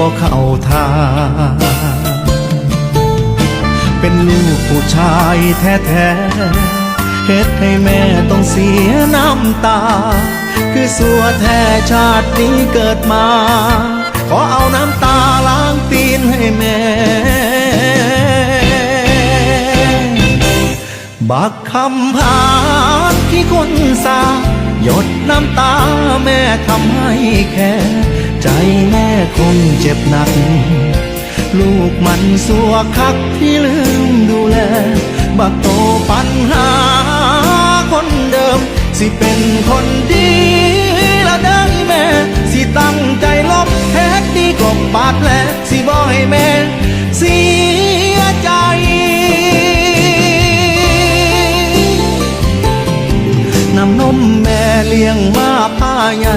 บ่เข้าทางเป็นลูกผู้ชายแท้ๆเฮ็ดให้แม่ต้องเสียน้ำตา คือสัวแท้ชาตินี้เกิดมา ขอเอาน้ำตาล้างตีนให้แม่ บักคำพานที่คนสาหยดน้ำตาแม่ทำให้แค่ ใจแม่คงเจ็บหนัก ลูกมันสัวคักที่ลืมดูแล บักโตปัญหาคนเดิม สิเป็นคนดีละได้แม่ สิตั้งใจลบแท็กดีกลบบาดแผลสิบ่ให้แม่เสียใจน้ำนมแม่เลี้ยงมาผ้าใหญ่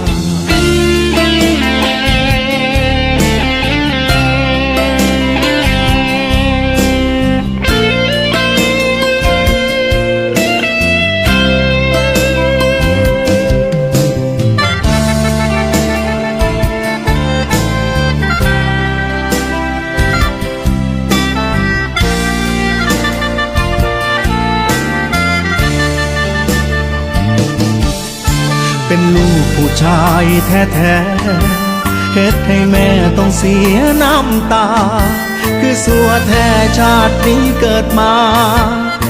เป็นลูกผู้ชายแท้ๆเฮ็ดให้แม่ต้องเสียน้ำตา คือสัวแท้ชาตินี้เกิดมา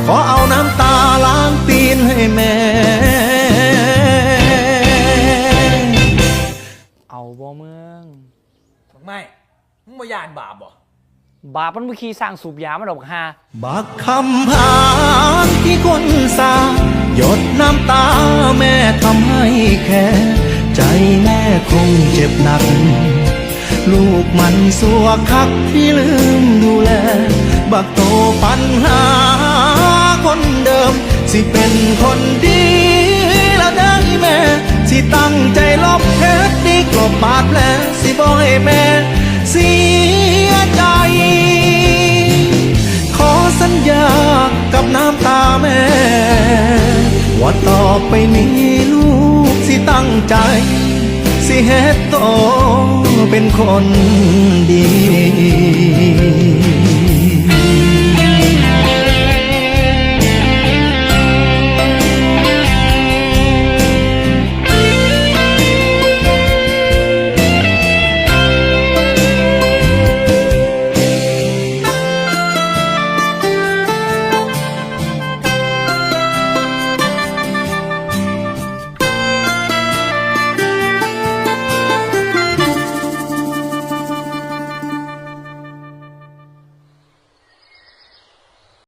ขอเอาน้ำตาล้างตีนให้แม่ เอาบ่เมืองไม่มึงบ่ยานบาปบ่บาปมันบ่ขี่สร้างสูบยามาดอกฮาบักคำพานที่คนสาหยดน้ำตาแม่ ทำให้แค่ใจแม่คงเจ็บหนัก ลูกมันสัวคักที่ลืมดูแล บักโตปัญหาคนเดิม สิเป็นคนดีละได้แม่ สิตั้งใจลบเพชรดีกลบบาดแผลสิบ่ให้แม่เสียใจขอสัญญากับน้ำตาแม่ว่าต่ อไปนี้ลูกสิตั้งใจ สิเฮ็ดโตเป็นคนดี